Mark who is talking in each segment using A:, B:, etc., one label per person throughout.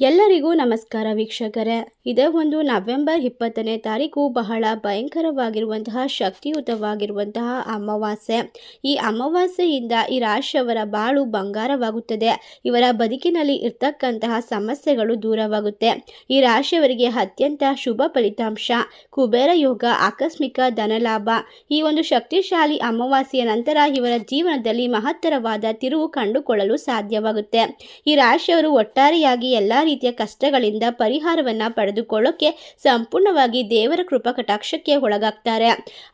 A: ಎಲ್ಲರಿಗೂ ನಮಸ್ಕಾರ ವೀಕ್ಷಕರೇ. ಇದೇ ಒಂದು ನವೆಂಬರ್ ಇಪ್ಪತ್ತನೇ ತಾರೀಕು ಬಹಳ ಭಯಂಕರವಾಗಿರುವಂತಹ, ಶಕ್ತಿಯುತವಾಗಿರುವಂತಹ ಅಮಾವಾಸ್ಯೆ. ಈ ಅಮಾವಾಸ್ಯೆಯಿಂದ ಈ ರಾಶಿಯವರ ಬಾಳು ಬಂಗಾರವಾಗುತ್ತದೆ. ಇವರ ಬದುಕಿನಲ್ಲಿ ಇರ್ತಕ್ಕಂತಹ ಸಮಸ್ಯೆಗಳು ದೂರವಾಗುತ್ತೆ. ಈ ರಾಶಿಯವರಿಗೆ ಅತ್ಯಂತ ಶುಭ ಫಲಿತಾಂಶ. ಕುಬೇರ ಯೋಗ, ಆಕಸ್ಮಿಕ ಧನಲಾಭ. ಈ ಒಂದು ಶಕ್ತಿಶಾಲಿ ಅಮಾವಾಸ್ಯೆಯ ನಂತರ ಇವರ ಜೀವನದಲ್ಲಿ ಮಹತ್ತರವಾದ ತಿರುವು ಕಂಡುಕೊಳ್ಳಲು ಸಾಧ್ಯವಾಗುತ್ತೆ. ಈ ರಾಶಿಯವರು ಒಟ್ಟಾರೆಯಾಗಿ ಎಲ್ಲ ರೀತಿಯ ಕಷ್ಟಗಳಿಂದ ಪರಿಹಾರವನ್ನ ಪಡೆದುಕೊಳ್ಳೋಕೆ ಸಂಪೂರ್ಣವಾಗಿ ದೇವರ ಕೃಪಾ ಕಟಾಕ್ಷಕ್ಕೆ ಒಳಗಾಗ್ತಾರೆ.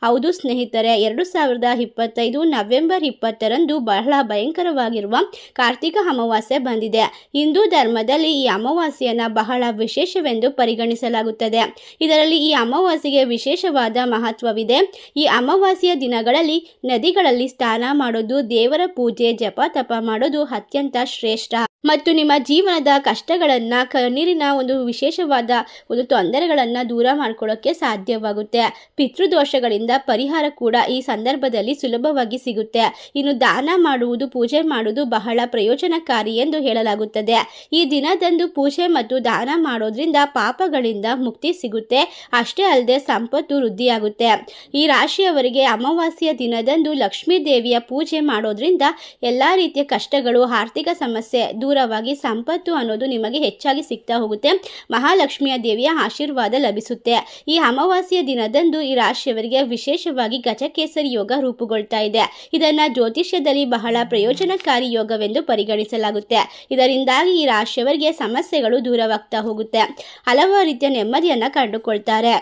A: ಹೌದು ಸ್ನೇಹಿತರೆ, ಎರಡು ಸಾವಿರದ ಇಪ್ಪತ್ತೈದು ನವೆಂಬರ್ ಇಪ್ಪತ್ತರಂದು ಬಹಳ ಭಯಂಕರವಾಗಿರುವ ಕಾರ್ತಿಕ ಅಮಾವಾಸ್ಯೆ ಬಂದಿದೆ. ಹಿಂದೂ ಧರ್ಮದಲ್ಲಿ ಈ ಅಮಾವಾಸ್ಯೆಯನ್ನ ಬಹಳ ವಿಶೇಷವೆಂದು ಪರಿಗಣಿಸಲಾಗುತ್ತದೆ. ಇದರಲ್ಲಿ ಈ ಅಮಾವಾಸ್ಯೆಗೆ ವಿಶೇಷವಾದ ಮಹತ್ವವಿದೆ. ಈ ಅಮಾವಾಸ್ಯೆಯ ದಿನಗಳಲ್ಲಿ ನದಿಗಳಲ್ಲಿ ಸ್ನಾನ ಮಾಡೋದು, ದೇವರ ಪೂಜೆ, ಜಪ ತಪ ಮಾಡೋದು ಅತ್ಯಂತ ಶ್ರೇಷ್ಠ. ಮತ್ತು ನಿಮ್ಮ ಜೀವನದ ಕಷ್ಟಗಳನ್ನು ಕಣ್ಣೀರಿನ ಒಂದು ವಿಶೇಷವಾದ ಒಂದು ತೊಂದರೆಗಳನ್ನು ದೂರ ಮಾಡ್ಕೊಳ್ಳೋಕ್ಕೆ ಸಾಧ್ಯವಾಗುತ್ತೆ. ಪಿತೃದೋಷಗಳಿಂದ ಪರಿಹಾರ ಕೂಡ ಈ ಸಂದರ್ಭದಲ್ಲಿ ಸುಲಭವಾಗಿ ಸಿಗುತ್ತೆ. ಇನ್ನು ದಾನ ಮಾಡುವುದು, ಪೂಜೆ ಮಾಡುವುದು ಬಹಳ ಪ್ರಯೋಜನಕಾರಿ ಎಂದು ಹೇಳಲಾಗುತ್ತದೆ. ಈ ದಿನದಂದು ಪೂಜೆ ಮತ್ತು ದಾನ ಮಾಡೋದ್ರಿಂದ ಪಾಪಗಳಿಂದ ಮುಕ್ತಿ ಸಿಗುತ್ತೆ. ಅಷ್ಟೇ ಅಲ್ಲದೆ ಸಂಪತ್ತು ವೃದ್ಧಿಯಾಗುತ್ತೆ. ಈ ರಾಶಿಯವರಿಗೆ ಅಮಾವಾಸ್ಯೆಯ ದಿನದಂದು ಲಕ್ಷ್ಮೀ ದೇವಿಯ ಪೂಜೆ ಮಾಡೋದ್ರಿಂದ ಎಲ್ಲ ರೀತಿಯ ಕಷ್ಟಗಳು, ಆರ್ಥಿಕ ಸಮಸ್ಯೆ, ದೂರವಾಗಿ ಸಂಪತ್ತು ಅನ್ನೋದು ನಿಮಗೆ ಹೆಚ್ಚಾಗಿ ಸಿಗ್ತಾ ಹೋಗುತ್ತೆ. ಮಹಾಲಕ್ಷ್ಮಿಯ ದೇವಿಯ ಆಶೀರ್ವಾದ ಲಭಿಸುತ್ತೆ. ಈ ಅಮಾವಾಸ್ಯೆಯ ದಿನದಂದು ಈ ರಾಶಿಯವರಿಗೆ ವಿಶೇಷವಾಗಿ ಗಜಕೇಸರಿ ಯೋಗ ರೂಪುಗೊಳ್ತಾ ಇದೆ. ಇದನ್ನ ಜ್ಯೋತಿಷ್ಯದಲ್ಲಿ ಬಹಳ ಪ್ರಯೋಜನಕಾರಿ ಯೋಗವೆಂದು ಪರಿಗಣಿಸಲಾಗುತ್ತೆ. ಇದರಿಂದಾಗಿ ಈ ರಾಶಿಯವರಿಗೆ ಸಮಸ್ಯೆಗಳು ದೂರವಾಗ್ತಾ ಹೋಗುತ್ತೆ. ಹಲವಾರು ರೀತಿಯ ನೆಮ್ಮದಿಯನ್ನು ಕಂಡುಕೊಳ್ತಾರೆ.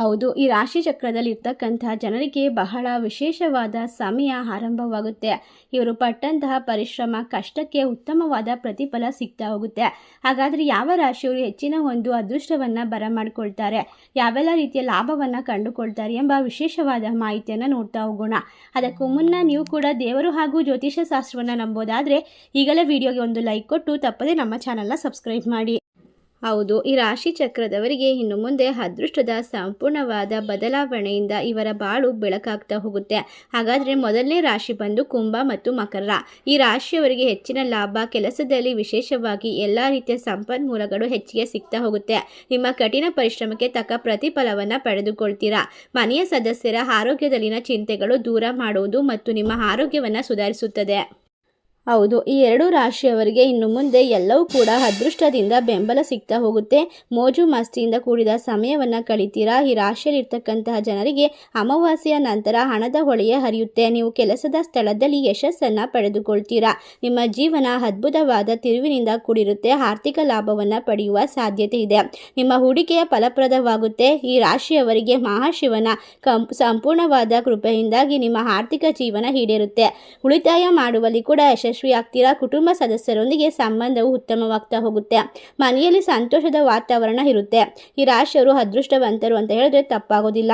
A: ಹೌದು, ಈ ರಾಶಿ ಚಕ್ರದಲ್ಲಿ ಇರ್ತಕ್ಕಂತಹ ಜನರಿಗೆ ಬಹಳ ವಿಶೇಷವಾದ ಸಮಯ ಆರಂಭವಾಗುತ್ತೆ. ಇವರು ಪಟ್ಟಂತಹ ಪರಿಶ್ರಮ, ಕಷ್ಟಕ್ಕೆ ಉತ್ತಮವಾದ ಪ್ರತಿಫಲ ಸಿಗ್ತಾ ಹೋಗುತ್ತೆ. ಹಾಗಾದರೆ ಯಾವ ರಾಶಿಯವರು ಹೆಚ್ಚಿನ ಒಂದು ಅದೃಷ್ಟವನ್ನು ಬರಮಾಡಿಕೊಳ್ತಾರೆ ಯಾವೆಲ್ಲ ರೀತಿಯ ಲಾಭವನ್ನು ಕಂಡುಕೊಳ್ತಾರೆ ಎಂಬ ವಿಶೇಷವಾದ ಮಾಹಿತಿಯನ್ನು ನೋಡ್ತಾ ಹೋಗೋಣ. ಅದಕ್ಕೂ ಮುನ್ನ ನೀವು ಕೂಡ ದೇವರು ಹಾಗೂ ಜ್ಯೋತಿಷ್ಯ ಶಾಸ್ತ್ರವನ್ನು ನಂಬೋದಾದರೆ ಈಗಲೇ ವಿಡಿಯೋಗೆ ಒಂದು ಲೈಕ್ ಕೊಟ್ಟು ತಪ್ಪದೇ ನಮ್ಮ ಚಾನಲ್ನ ಸಬ್ಸ್ಕ್ರೈಬ್ ಮಾಡಿ. ಹೌದು, ಈ ರಾಶಿ ಚಕ್ರದವರಿಗೆ ಇನ್ನು ಮುಂದೆ ಅದೃಷ್ಟದ ಸಂಪೂರ್ಣವಾದ ಬದಲಾವಣೆಯಿಂದ ಇವರ ಬಾಳು ಬೆಳಕಾಗ್ತಾ ಹೋಗುತ್ತೆ. ಹಾಗಾದರೆ ಮೊದಲನೇ ರಾಶಿ ಬಂದು ಕುಂಭ ಮತ್ತು ಮಕರ. ಈ ರಾಶಿಯವರಿಗೆ ಹೆಚ್ಚಿನ ಲಾಭ, ಕೆಲಸದಲ್ಲಿ ವಿಶೇಷವಾಗಿ ಎಲ್ಲ ರೀತಿಯ ಸಂಪನ್ಮೂಲಗಳು ಹೆಚ್ಚಿಗೆ ಸಿಗ್ತಾ ಹೋಗುತ್ತೆ. ನಿಮ್ಮ ಕಠಿಣ ಪರಿಶ್ರಮಕ್ಕೆ ತಕ್ಕ ಪ್ರತಿಫಲವನ್ನು ಪಡೆದುಕೊಳ್ತೀರಾ. ಮನೆಯ ಸದಸ್ಯರ ಆರೋಗ್ಯದಲ್ಲಿನ ಚಿಂತೆಗಳು ದೂರ ಮಾಡುವುದು ಮತ್ತು ನಿಮ್ಮ ಆರೋಗ್ಯವನ್ನು ಸುಧಾರಿಸುತ್ತದೆ. ಹೌದು, ಈ ಎರಡು ರಾಶಿಯವರಿಗೆ ಇನ್ನು ಮುಂದೆ ಎಲ್ಲವೂ ಕೂಡ ಅದೃಷ್ಟದಿಂದ ಬೆಂಬಲ ಸಿಗ್ತಾ ಹೋಗುತ್ತೆ. ಮೋಜು ಮಸ್ತಿಯಿಂದ ಕೂಡಿದ ಸಮಯವನ್ನು ಕಳಿತೀರಾ? ಈ ರಾಶಿಯಲ್ಲಿರ್ತಕ್ಕಂತಹ ಜನರಿಗೆ ಅಮಾವಾಸ್ಯೆಯ ನಂತರ ಹಣದ ಹೊಳೆಯ ಹರಿಯುತ್ತೆ. ನೀವು ಕೆಲಸದ ಸ್ಥಳದಲ್ಲಿ ಯಶಸ್ಸನ್ನು ಪಡೆದುಕೊಳ್ತೀರಾ? ನಿಮ್ಮ ಜೀವನ ಅದ್ಭುತವಾದ ತಿರುವಿನಿಂದ ಕೂಡಿರುತ್ತೆ. ಆರ್ಥಿಕ ಲಾಭವನ್ನು ಪಡೆಯುವ ಸಾಧ್ಯತೆ ಇದೆ. ನಿಮ್ಮ ಹೂಡಿಕೆಯ ಫಲಪ್ರದವಾಗುತ್ತೆ. ಈ ರಾಶಿಯವರಿಗೆ ಮಹಾಶಿವನ ಸಂಪೂರ್ಣವಾದ ಕೃಪೆಯಿಂದಾಗಿ ನಿಮ್ಮ ಆರ್ಥಿಕ ಜೀವನ ಈಡೇರುತ್ತೆ. ಉಳಿತಾಯ ಮಾಡುವಲ್ಲಿ ಕೂಡ ಯಶಸ್ವಿ ಆಗ್ತೀರಾ ಕುಟುಂಬ ಸದಸ್ಯರೊಂದಿಗೆ ಸಂಬಂಧವು ಉತ್ತಮವಾಗ್ತಾ ಹೋಗುತ್ತೆ. ಮನೆಯಲ್ಲಿ ಸಂತೋಷದ ವಾತಾವರಣ ಇರುತ್ತೆ. ಈ ರಾಶಿಯವರು ಅದೃಷ್ಟವಂತರು ಅಂತ ಹೇಳಿದ್ರೆ ತಪ್ಪಾಗೋದಿಲ್ಲ.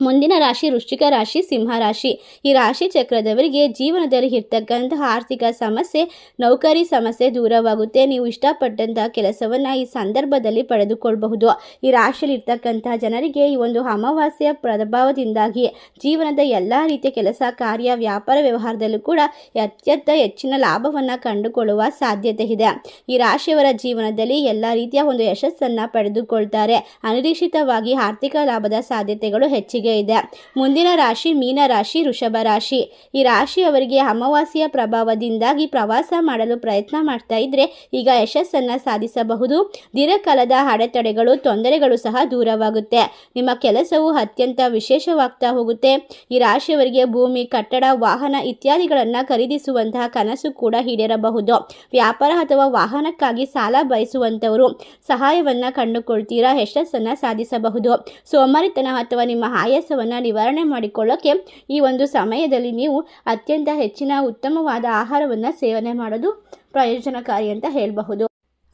A: ಮುಂದಿನ ರಾಶಿ ವೃಶ್ಚಿಕ ರಾಶಿ, ಸಿಂಹ ರಾಶಿ. ಈ ರಾಶಿ ಚಕ್ರದವರಿಗೆ ಜೀವನದಲ್ಲಿ ಇರ್ತಕ್ಕಂತಹ ಆರ್ಥಿಕ ಸಮಸ್ಯೆ, ನೌಕರಿ ಸಮಸ್ಯೆ ದೂರವಾಗುತ್ತೆ. ನೀವು ಇಷ್ಟಪಟ್ಟಂತಹ ಕೆಲಸವನ್ನು ಈ ಸಂದರ್ಭದಲ್ಲಿ ಪಡೆದುಕೊಳ್ಳಬಹುದು ಈ ರಾಶಿಯಲ್ಲಿ ಇರ್ತಕ್ಕಂತಹ ಜನರಿಗೆ ಈ ಒಂದು ಅಮಾವಾಸ್ಯೆಯ ಪ್ರಭಾವದಿಂದಾಗಿ ಜೀವನದ ಎಲ್ಲ ರೀತಿಯ ಕೆಲಸ, ಕಾರ್ಯ, ವ್ಯಾಪಾರ ವ್ಯವಹಾರದಲ್ಲೂ ಕೂಡ ಅತ್ಯಂತ ಹೆಚ್ಚಿನ ಲಾಭವನ್ನು ಕಂಡುಕೊಳ್ಳುವ ಸಾಧ್ಯತೆ ಇದೆ. ಈ ರಾಶಿಯವರ ಜೀವನದಲ್ಲಿ ಎಲ್ಲ ರೀತಿಯ ಒಂದು ಯಶಸ್ಸನ್ನು ಪಡೆದುಕೊಳ್ತಾರೆ. ಅನಿರೀಕ್ಷಿತವಾಗಿ ಆರ್ಥಿಕ ಲಾಭದ ಸಾಧ್ಯತೆಗಳು ಹೆಚ್ಚಿಗೆ ಇದೆ. ಮುಂದಿನ ರಾಶಿ ಮೀನ ರಾಶಿ, ವೃಷಭ ರಾಶಿ. ಈ ರಾಶಿಯವರಿಗೆ ಅಮಾವಾಸ್ಯೆಯ ಪ್ರಭಾವದಿಂದಾಗಿ ಪ್ರವಾಸ ಮಾಡಲು ಪ್ರಯತ್ನ ಮಾಡ್ತಾ ಇದ್ರೆ ಈಗ ಯಶಸ್ಸನ್ನು ಸಾಧಿಸಬಹುದು. ದೀರ್ಘಕಾಲದ ಅಡೆತಡೆಗಳು, ತೊಂದರೆಗಳು ಸಹ ದೂರವಾಗುತ್ತೆ. ನಿಮ್ಮ ಕೆಲಸವು ಅತ್ಯಂತ ವಿಶೇಷವಾಗ್ತಾ ಹೋಗುತ್ತೆ. ಈ ರಾಶಿಯವರಿಗೆ ಭೂಮಿ, ಕಟ್ಟಡ, ವಾಹನ ಇತ್ಯಾದಿಗಳನ್ನು ಖರೀದಿಸುವಂತಹ ಕನಸು ಕೂಡ ಈಡೇರಬಹುದು. ವ್ಯಾಪಾರ ಅಥವಾ ವಾಹನಕ್ಕಾಗಿ ಸಾಲ ಬಯಸುವಂಥವರು ಸಹಾಯವನ್ನು ಕಂಡುಕೊಳ್ತೀರಾ, ಯಶಸ್ಸನ್ನು ಸಾಧಿಸಬಹುದು. ಸೋಮಾರಿತನ ಅಥವಾ ನಿಮ್ಮ ಆಯಾಸವನ್ನು ನಿವಾರಣೆ ಮಾಡಿಕೊಳ್ಳೋಕ್ಕೆ ಈ ಒಂದು ಸಮಯದಲ್ಲಿ ನೀವು ಅತ್ಯಂತ ಹೆಚ್ಚಿನ ಉತ್ತಮವಾದ ಆಹಾರವನ್ನು ಸೇವನೆ ಮಾಡೋದು ಪ್ರಯೋಜನಕಾರಿ ಅಂತ ಹೇಳಬಹುದು.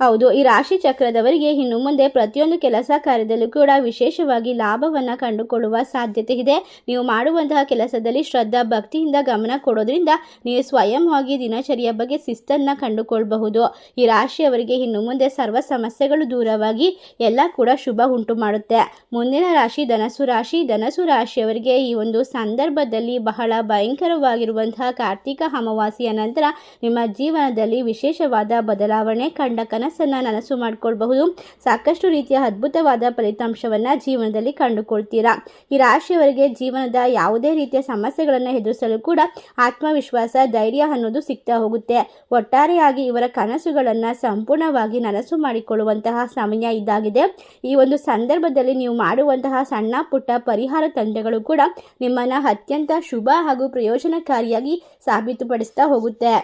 A: ಹೌದು, ಈ ರಾಶಿ ಚಕ್ರದವರಿಗೆ ಇನ್ನು ಮುಂದೆ ಪ್ರತಿಯೊಂದು ಕೆಲಸ ಕಾರ್ಯದಲ್ಲೂ ಕೂಡ ವಿಶೇಷವಾಗಿ ಲಾಭವನ್ನು ಕಂಡುಕೊಳ್ಳುವ ಸಾಧ್ಯತೆ ಇದೆ. ನೀವು ಮಾಡುವಂತಹ ಕೆಲಸದಲ್ಲಿ ಶ್ರದ್ಧಾ, ಭಕ್ತಿಯಿಂದ ಗಮನ ಕೊಡೋದ್ರಿಂದ ನೀವು ಸ್ವಯಂವಾಗಿ ದಿನಚರಿಯ ಬಗ್ಗೆ ಶಿಸ್ತನ್ನು ಕಂಡುಕೊಳ್ಳಬಹುದು ಈ ರಾಶಿಯವರಿಗೆ ಇನ್ನು ಮುಂದೆ ಸರ್ವ ಸಮಸ್ಯೆಗಳು ದೂರವಾಗಿ ಎಲ್ಲ ಕೂಡ ಶುಭ ಉಂಟು ಮಾಡುತ್ತೆ. ಮುಂದಿನ ರಾಶಿ ಧನಸು ರಾಶಿ. ಧನಸು ರಾಶಿಯವರಿಗೆ ಈ ಒಂದು ಸಂದರ್ಭದಲ್ಲಿ ಬಹಳ ಭಯಂಕರವಾಗಿರುವಂತಹ ಕಾರ್ತಿಕ ಅಮಾವಾಸ್ಯ ನಂತರ ನಿಮ್ಮ ಜೀವನದಲ್ಲಿ ವಿಶೇಷವಾದ ಬದಲಾವಣೆ ಕಂಡ ಕನಸನ್ನು ನನಸು ಮಾಡಿಕೊಳ್ಬಹುದು. ಸಾಕಷ್ಟು ರೀತಿಯ ಅದ್ಭುತವಾದ ಫಲಿತಾಂಶವನ್ನು ಜೀವನದಲ್ಲಿ ಕಂಡುಕೊಳ್ತೀರಾ. ಈ ರಾಶಿಯವರಿಗೆ ಜೀವನದ ಯಾವುದೇ ರೀತಿಯ ಸಮಸ್ಯೆಗಳನ್ನು ಎದುರಿಸಲು ಕೂಡ ಆತ್ಮವಿಶ್ವಾಸ, ಧೈರ್ಯ ಅನ್ನೋದು ಸಿಗ್ತಾ ಹೋಗುತ್ತೆ. ಒಟ್ಟಾರೆಯಾಗಿ ಇವರ ಕನಸುಗಳನ್ನು ಸಂಪೂರ್ಣವಾಗಿ ನನಸು ಮಾಡಿಕೊಳ್ಳುವಂತಹ ಸಮಯ ಇದಾಗಿದೆ. ಈ ಒಂದು ಸಂದರ್ಭದಲ್ಲಿ ನೀವು ಮಾಡುವಂತಹ ಸಣ್ಣ ಪುಟ್ಟ ಪರಿಹಾರ ತಂತ್ರಗಳು ಕೂಡ ನಿಮ್ಮನ್ನು ಅತ್ಯಂತ ಶುಭ ಹಾಗೂ ಪ್ರಯೋಜನಕಾರಿಯಾಗಿ ಸಾಬೀತುಪಡಿಸ್ತಾ ಹೋಗುತ್ತೆ.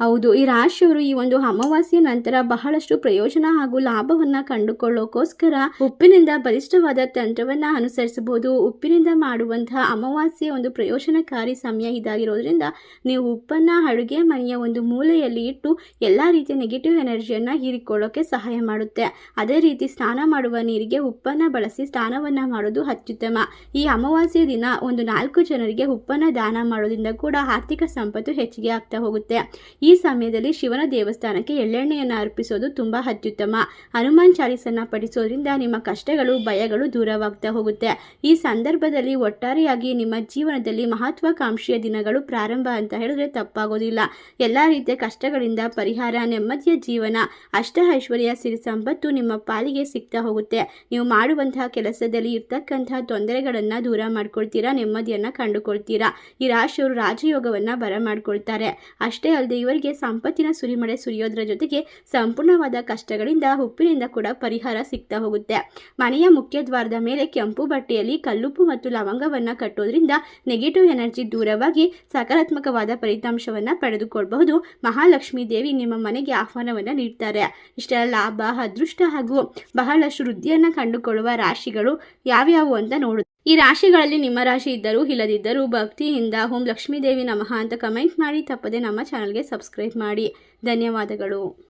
A: ಹೌದು, ಈ ರಾಶಿಯವರು ಈ ಒಂದು ಅಮಾವಾಸ್ಯ ನಂತರ ಬಹಳಷ್ಟು ಪ್ರಯೋಜನ ಹಾಗೂ ಲಾಭವನ್ನ ಕಂಡುಕೊಳ್ಳೋಕೋಸ್ಕರ ಉಪ್ಪಿನಿಂದ ಬಲಿಷ್ಠವಾದ ತಂತ್ರವನ್ನ ಅನುಸರಿಸಬಹುದು. ಉಪ್ಪಿನಿಂದ ಮಾಡುವಂತಹ ಅಮಾವಾಸ್ಯೆ ಒಂದು ಪ್ರಯೋಜನಕಾರಿ ಸಮಯ ಇದಾಗಿರೋದ್ರಿಂದ ನೀವು ಉಪ್ಪನ್ನ ಅಡುಗೆ ಮನೆಯ ಒಂದು ಮೂಲೆಯಲ್ಲಿ ಇಟ್ಟು ಎಲ್ಲ ರೀತಿಯ ನೆಗೆಟಿವ್ ಎನರ್ಜಿಯನ್ನ ಹೀರಿಕೊಳ್ಳೋಕೆ ಸಹಾಯ ಮಾಡುತ್ತೆ. ಅದೇ ರೀತಿ ಸ್ನಾನ ಮಾಡುವ ನೀರಿಗೆ ಉಪ್ಪನ್ನ ಬಳಸಿ ಸ್ನಾನವನ್ನ ಮಾಡೋದು ಅತ್ಯುತ್ತಮ. ಈ ಅಮಾವಾಸ್ಯೆ ದಿನ ಒಂದು ನಾಲ್ಕು ಜನರಿಗೆ ಉಪ್ಪನ್ನ ದಾನ ಮಾಡೋದ್ರಿಂದ ಕೂಡ ಆರ್ಥಿಕ ಸಂಪತ್ತು ಹೆಚ್ಚಿಗೆ ಆಗ್ತಾ ಹೋಗುತ್ತೆ. ಸಮಯದಲ್ಲಿ ಶಿವನ ದೇವಸ್ಥಾನಕ್ಕೆ ಎಳ್ಳೆಣ್ಣೆಯನ್ನು ಅರ್ಪಿಸೋದು ತುಂಬ ಅತ್ಯುತ್ತಮ. ಹನುಮಾನ್ ಚಾಲೀಸನ್ನು ಪಡಿಸೋದ್ರಿಂದ ನಿಮ್ಮ ಕಷ್ಟಗಳು, ಭಯಗಳು ದೂರವಾಗ್ತಾ ಹೋಗುತ್ತೆ. ಈ ಸಂದರ್ಭದಲ್ಲಿ ಒಟ್ಟಾರೆಯಾಗಿ ನಿಮ್ಮ ಜೀವನದಲ್ಲಿ ಮಹತ್ವಾಕಾಂಕ್ಷೆಯ ದಿನಗಳು ಪ್ರಾರಂಭ ಅಂತ ಹೇಳಿದ್ರೆ ತಪ್ಪಾಗೋದಿಲ್ಲ. ಎಲ್ಲ ರೀತಿಯ ಕಷ್ಟಗಳಿಂದ ಪರಿಹಾರ, ನೆಮ್ಮದಿಯ ಜೀವನ, ಅಷ್ಟ ಐಶ್ವರ್ಯ, ಸಿರಿ ಸಂಪತ್ತು ನಿಮ್ಮ ಪಾಲಿಗೆ ಸಿಗ್ತಾ ಹೋಗುತ್ತೆ. ನೀವು ಮಾಡುವಂತಹ ಕೆಲಸದಲ್ಲಿ ಇರ್ತಕ್ಕಂತಹ ತೊಂದರೆಗಳನ್ನು ದೂರ ಮಾಡ್ಕೊಳ್ತೀರಾ, ನೆಮ್ಮದಿಯನ್ನು ಕಂಡುಕೊಳ್ತೀರಾ? ಈ ರಾಶಿಯವರು ರಾಜಯೋಗವನ್ನು ಬರಮಾಡ್ಕೊಳ್ತಾರೆ. ಅಷ್ಟೇ ಅಲ್ಲದೆ ಇವರಿಗೆ ಸಂಪತ್ತಿನ ಸುರಿಮಳೆ ಸುರಿಯೋದ್ರ ಜೊತೆಗೆ ಸಂಪೂರ್ಣವಾದ ಕಷ್ಟಗಳಿಂದ ಉಪ್ಪಿನಿಂದ ಕೂಡ ಪರಿಹಾರ ಸಿಗ್ತಾ ಹೋಗುತ್ತೆ. ಮನೆಯ ಮುಖ್ಯ ದ್ವಾರದ ಮೇಲೆ ಕೆಂಪು ಬಟ್ಟೆಯಲ್ಲಿ ಕಲ್ಲುಪ್ಪು ಮತ್ತು ಲವಂಗವನ್ನು ಕಟ್ಟೋದ್ರಿಂದ ನೆಗೆಟಿವ್ ಎನರ್ಜಿ ದೂರವಾಗಿ ಸಕಾರಾತ್ಮಕವಾದ ಫಲಿತಾಂಶವನ್ನು ಪಡೆದುಕೊಳ್ಳಬಹುದು ಮಹಾಲಕ್ಷ್ಮೀ ದೇವಿ ನಿಮ್ಮ ಮನೆಗೆ ಆಹ್ವಾನವನ್ನು ನೀಡ್ತಾರೆ. ಇಷ್ಟೆಲ್ಲ ಲಾಭ, ಅದೃಷ್ಟ ಹಾಗೂ ಬಹಳಷ್ಟು ವೃದ್ಧಿಯನ್ನು ಕಂಡುಕೊಳ್ಳುವ ರಾಶಿಗಳು ಯಾವ್ಯಾವು ಅಂತ ನೋಡು ಈ ರಾಶಿಗಳಲ್ಲಿ ನಿಮ್ಮ ರಾಶಿ ಇದ್ದರೂ ಇಲ್ಲದಿದ್ದರೂ ಭಕ್ತಿಯಿಂದ ಓಂ ಲಕ್ಷ್ಮೀದೇವಿ ನಮಃ ಅಂತ ಕಮೆಂಟ್ ಮಾಡಿ ತಪ್ಪದೆ ನಮ್ಮ ಚಾನಲ್ಗೆ ಸಬ್ಸ್ಕ್ರೈಬ್ ಮಾಡಿ. ಧನ್ಯವಾದಗಳು.